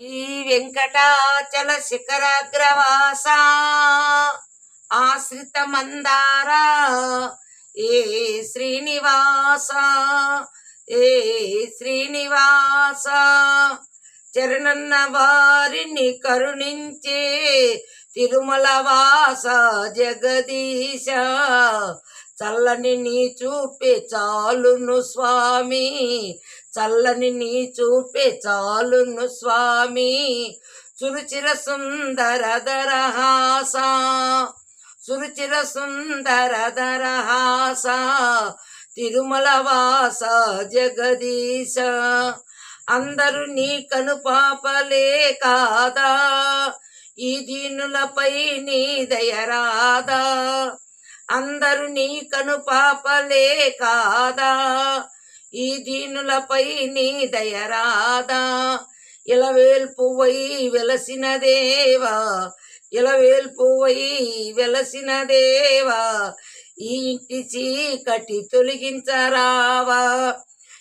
ఈ వెంకటాచల శిఖరాగ్రవాస ఆశ్రిత మందార ఏ శ్రీనివాస ఏ శ్రీనివాస చరణన్న వారిని కరుణించే తిరుమల వాస జగదీశ చల్లని నీ చూపే చాలును స్వామి. చల్లని నీ చూపే చాలును స్వామి. సురుచిర సుందర దరహాస సురుచిర సుందర దరహాస తిరుమల వాస జగదీశ. అందరూ నీ కను పాపలే కాదా ఈ దీనులపై నీ దయరాదా అందరు నీ కను పాపలే కాదా? ఈ దీనులపై నీ దయరాదా ఇలవేల్పువై వెలసిన దేవా? ఇలవేల్పువై వెలసిన దేవా? ఈ ఇంటి చీకటి తొలగించరావా?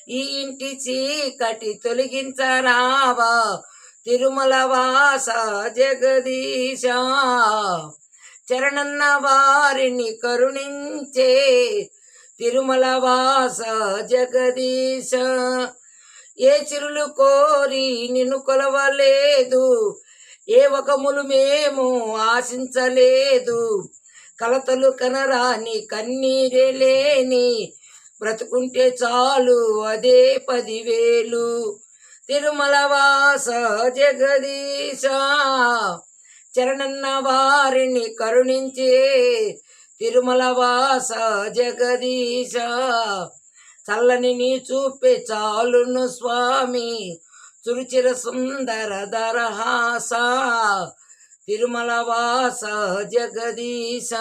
ఈ ఇంటి చీకటి తొలగించరావా? తిరుమల వాస జగదీశా! చరణన్న వారిని కరుణించే తిరుమల వాస జగదీశ. ఏ చిరులు కోరి నిన్ను కొలవలేదు ఏ ఒకములు మేము ఆశించలేదు. కలతలు కనరాని కన్నీరే లేని బ్రతుకుంటే చాలు అదే పదివేలు. తిరుమల వాస జగదీశ. చరణన్న వారిని కరుణించే తిరుమల వాస జగదీశ. చల్లని నీ చూపే చాలును స్వామి చురుచిర సుందర దరహాస. తిరుమల వాస జగదీశ.